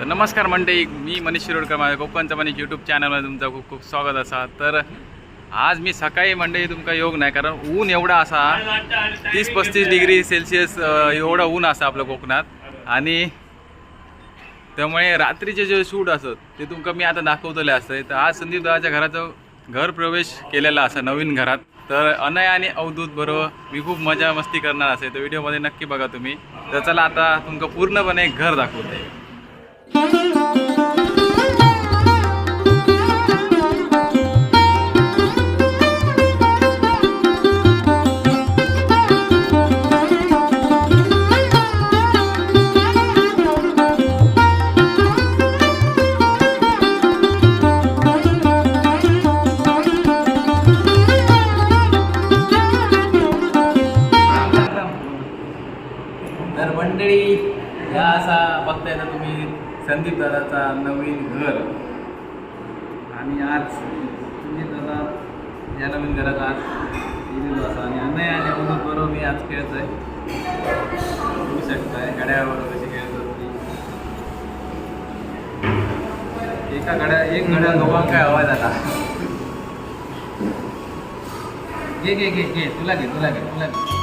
तर नमस्कार मंडळी मी मनीष शिरोडकर माझ्या कोकणचं मनीष यूट्यूब चॅनलमध्ये तुमचं खूप खूप स्वागत असा. तर आज मी सकाळी मंडळी तुमका योग नाही कारण ऊन एवढा असा तीस पस्तीस डिग्री सेल्सिअस एवढा एवढं ऊन असा आपलं कोकणात. आणि त्यामुळे रात्रीचे जे शूट असत ते तुमका मी आता दाखवतले असतं तर आज संदीप दादाच्या घराचं घर प्रवेश केलेला असा नवीन घरात. तर अनय आणि अवधूत बरोबर मी खूप मजा मस्ती करणार असेल तर व्हिडिओमध्ये नक्की बघा तुम्ही. तर चला आता तुमका पूर्णपणे घर दाखवते. तर मंडळी ह्या असा बघताय ना तुम्ही संदीप दादाचा नवीन घर. आणि आज संदीप दादा या नवीन घरात आज दिलेलो असा. आणि नाही आणि अमोल बरोबर मी आज खेळतोय बघू शकताय गड्यावर कशी खेळत होती? एका गड्या एक घड्या दोघां काय आवाज आला? घे घे घे घे. तुला घे तुला घे तुला घे.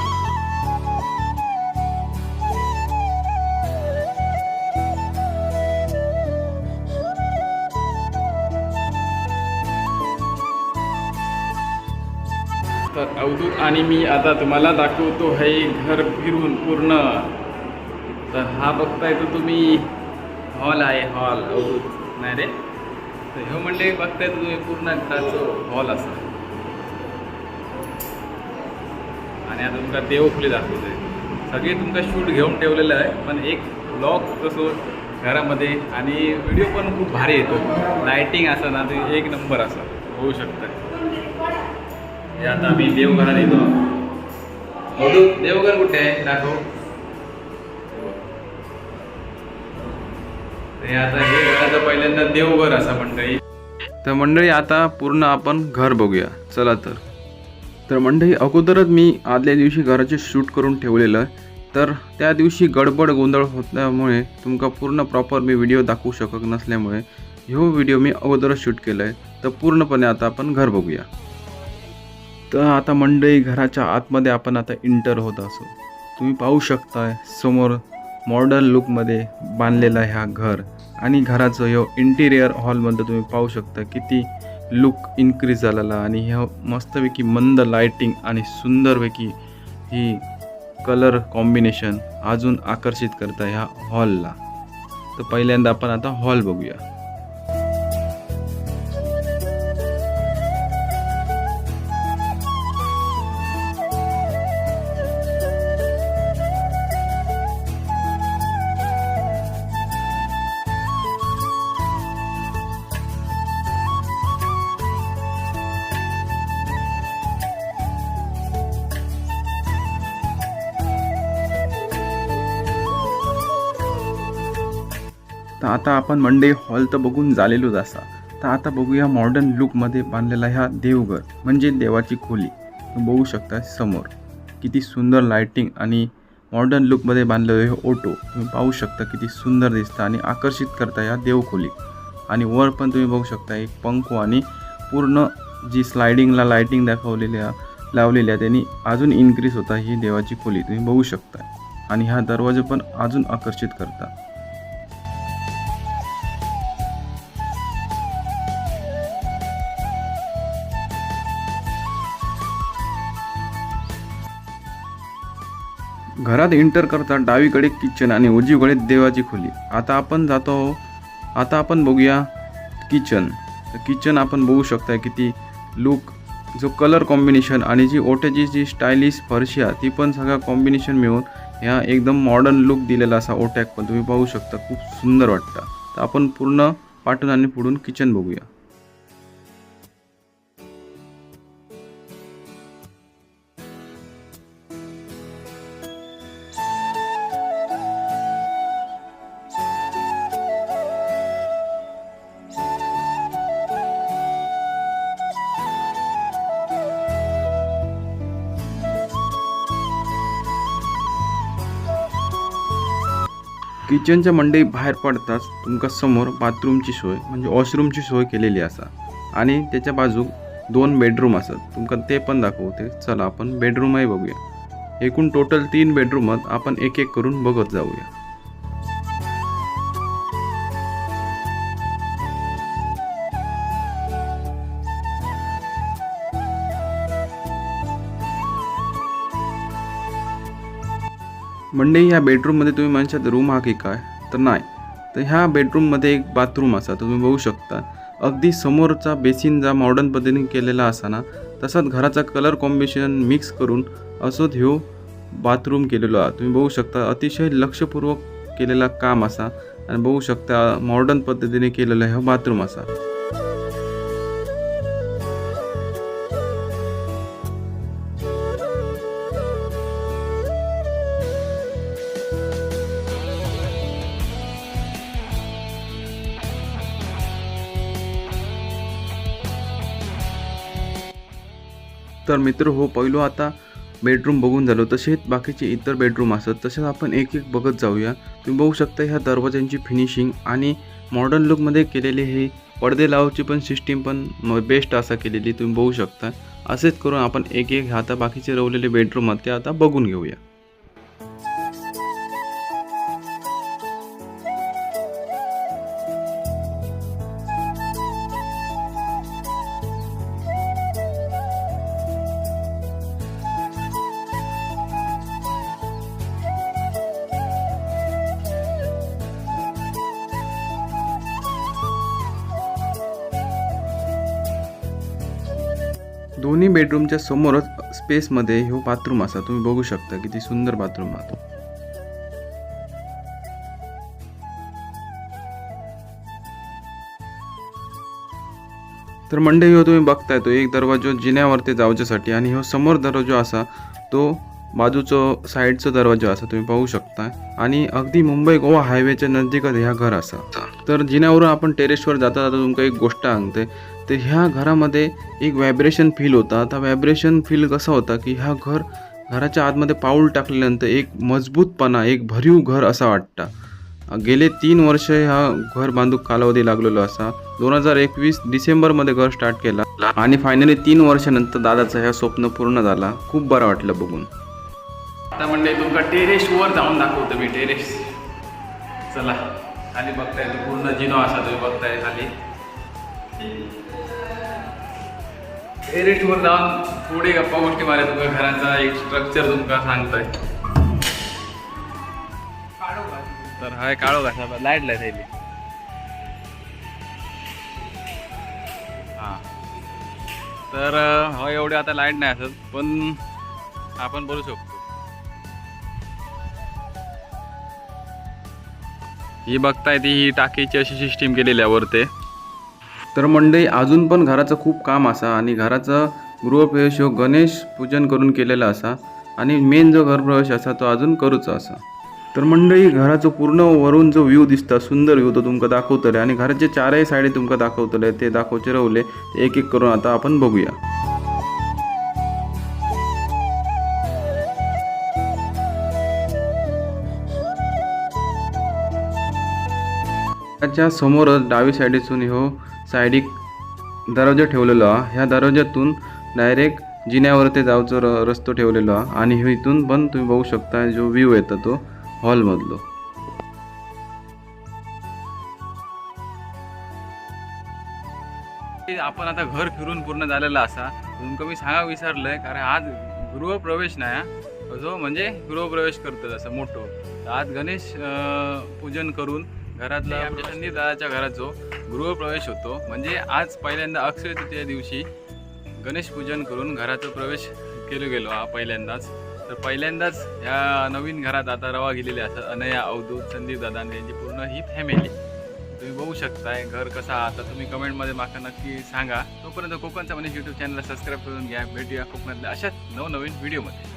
तर अवधूत आणि मी आता तुम्हाला दाखवतो हे घर फिरून पूर्ण. तर हा बघताय तो तुम्ही हॉल आहे हॉल अवधूत नाही रे? तर ह्यो म्हणजे बघताय तर तुम्ही पूर्ण घराचं हॉल असा आणि आता तुमका देवखुली दाखवतोय. सगळे तुमका शूट घेऊन ठेवलेलं आहे पण एक ब्लॉग कसं घरामध्ये आणि व्हिडिओ पण खूप भारी येतो. लायटिंग असं ना ते एक नंबर असं होऊ शकतं. हे आता आम्ही देवघरात येतो. देवघर कुठे आहे? दाखव. हे आता हे घराचं पहिल्यांदा देवघर असा मंडळी तर मंडळी आता पूर्ण आपण घर बघूया. चला तर. तर मंडळी अगोदरच मी आदल्या दिवशी घराचे शूट करून ठेवलेलं आहे. तर त्या दिवशी गडबड गोंधळ होल्यामुळे तुमका पूर्ण प्रॉपर मी व्हिडिओ दाखवू शकत नसल्यामुळे ह्यो व्हिडिओ मी अगोदरच शूट केला आहे तर पूर्णपणे आता आपण घर बघूया. तर आता मंडळी घराच्या आतमध्ये आपण आता इंटर होत असो. तुम्ही पाहू शकताय समोर मॉडर्न लुकमध्ये बांधलेला ह्या घर. आणि घराचं ह्यो इंटिरियर हॉलमध्ये तुम्ही पाहू शकता किती लुक इन्क्रीज झालेला आणि ह्या मस्तपैकी मंद लायटिंग आणि सुंदरपैकी ही कलर कॉम्बिनेशन अजून आकर्षित करतं ह्या हॉलला तर पहिल्यांदा आपण आता हॉल बघूया. तर आता आपण मंडे हॉल तर बघून झालेलोच असा. तर आता बघूया मॉडर्न लुकमध्ये बांधलेला ह्या देवघर म्हणजे देवाची खोली. बघू शकता समोर. किती सुंदर लायटिंग आणि मॉडर्न लुकमध्ये बांधलेलं हे ओटो तुम्ही पाहू शकता किती सुंदर दिसतं आणि आकर्षित करता ह्या देवखोली. आणि वर पण तुम्ही बघू शकता एक पंखो आणि पूर्ण जी स्लायडिंगला लायटिंग दाखवलेल्या लावलेल्या त्यांनी अजून इन्क्रीज होता ही देवाची खोली. तुम्ही बघू शकता. आणि हा दरवाजा पण अजून आकर्षित करता. घरात एंटर करता डावीकडे किचन आणि उजवीकडे देवाची खोली. आता आपण जातो आता आपण बघूया किचन किचन आपण बघू शकता किती लुक जो कलर कॉम्बिनेशन आणि जी ओट्याची जी स्टायलिश फरशी आहे ती पण सगळं कॉम्बिनेशन मिळून ह्या एकदम मॉडर्न लुक दिलेला असा ओट्याक पण तुम्ही पाहू शकता खूप सुंदर वाटतं. तर आपण पूर्ण पाठून आणि पुढून किचन बघूया. किचनच्या मंडई बाहेर पडताच तुमका समोर बाथरूमची सोय म्हणजे वॉशरूमची सोय केलेली असा. आणि त्याच्या बाजूक दोन बेडरूम असत. तुमका ते पण दाखवते. चला आपण बेडरूमही बघूया. एकूण टोटल तीन बेडरूमात आपण एक एक करून बघत जाऊया. म्हणजे मंडई ह्या बेडरूममध्ये तुम्ही म्हणशात रूम हा की काय? तर नाही. तर ह्या बेडरूममध्ये एक बाथरूम असा तुम्ही बघू शकता. अगदी समोरचा बेसिन जा मॉडर्न पद्धतीने केलेला असा ना तसाच घराचा कलर कॉम्बिनेशन मिक्स करून असो ह्यो बाथरूम केलेलो आहात. तुम्ही बघू शकता अतिशय लक्षपूर्वक केलेला काम असा आणि बघू शकता मॉडर्न पद्धतीने केलेला ह्यो बाथरूम असा. तर मित्र हो पहिलो आता बेडरूम बघून झालो. तसेच बाकीचे इतर बेडरूम असतात. तसेच आपण एक एक बघत जाऊया. तुम्ही बघू शकता ह्या दरवाज्यांची फिनिशिंग आणि मॉडर्न लुकमध्ये केलेले हे पडदे लावची पण सिस्टीम पण बेस्ट असा केलेली तुम्ही बघू शकता. असेच करून आपण एक एक आता बाकीचे रवलेले बेडरूम आहेत ते आता बघून घेऊया. दोन्ही बेडरूमच्या समोरच स्पेसमध्ये ह्यो बाथरूम असा. तुम्ही बघू शकता किती सुंदर बाथरूम आहे तर मंडळी ह्यो तुम्ही बघताय तो एक दरवाजो जिन्यावरती जावच्यासाठी आणि ह्यो समोर दरवाजो असा तो बाजूचो साईडचो दरवाजो असा तुम्ही पाहू शकता. आणि अगदी मुंबई गोवा हायवेच्या नजदीकच ह्या घर असा. तर जिन्यावरून आपण टेरेसवर जाता जाता तुमका एक गोष्ट सांगते. तर ह्या घरामध्ये एक व्हायब्रेशन फील होता. आता व्हायब्रेशन फील कसा होता की ह्या घर घराच्या आतमध्ये पाऊल टाकल्यानंतर एक मजबूतपणा एक भरीव घर असा वाटता. गेले तीन वर्ष ह्या घर बांधूक कालावधी लागलेलो असा. दोन हजार एकवीस डिसेंबरमध्ये घर स्टार्ट केला. आणि फायनली तीन वर्षानंतर दादाचं ह्या स्वप्न पूर्ण झाला. खूप बरं वाटलं बघून. आता म्हणजे तुमका टेरेसवर जाऊन दाखवतो मी टेरेस चला खाली बघताय तो पूर्ण जिनो असा तुम्ही बघताय खाली. टेरेसवर जाऊन थोडी गप्पा गोष्टी मारे तुमका घराचा एक स्ट्रक्चर तुमका सांगतोय. तर हाय काळो घासा लाइट लाइट राहिली. हां. तर हो एवढे आता लाइट नाही असत पण आपण बोलू शकतो. ही बघताय ती ही टाकीची अशी सिस्टीम केलेली आहे वरते. तर मंडळी अजून पण घराचं खूप काम असा आणि घराचं गृहप्रवेश हो गणेश पूजन करून केलेला असा आणि मेन जो घरप्रवेश असा तो अजून करूचा असा. तर मंडळी घराचं पूर्ण वरून जो व्ह्यू दिसता सुंदर व्ह्यू तो तुमका दाखवतले आणि घराचे चारही साईडे तुमका दाखवतले ते दाखवचे रावले ते एक एक करून आता आपण बघूया. त्याच्या समोरच डावी साईडीतून ह्यो सायडीक दरवाजा ठेवलेलो हा ह्या दरवाज्यातून डायरेक्ट जिन्यावरती जावचो र रस्तो ठेवलेलो हा आणि इथून पण तुम्ही बघू शकता जो व्ह्यू येतो तो हॉलमधलो. आपण आता घर फिरून पूर्ण झालेला असा. तुमका मी सांगा विसरलंय कारण आज गृहप्रवेश नाही हा. जो म्हणजे गृहप्रवेश करतो जसं मोठो. आज गणेश पूजन करून घरातला आमच्या संदीप दादाच्या घरात जो गृहप्रवेश होतो म्हणजे आज पहिल्यांदा अक्षय तृतीया दिवशी गणेश पूजन करून घराचा प्रवेश केलो गेलो हा पहिल्यांदाच. तर पहिल्यांदाच ह्या नवीन घरात आता रवा गेलेले असतात अनया अवधूत संदीप दादा आणि त्यांची पूर्ण ही फॅमिली तुम्ही बघू शकताय घर कसं आता तुम्ही कमेंटमध्ये माका नक्की सांगा. तोपर्यंत कोकणचा म्हणजे यूट्यूब चॅनलला सबस्क्राईब करून घ्या. भेटूया कोकणातल्या अशाच नवनवीन व्हिडिओमध्ये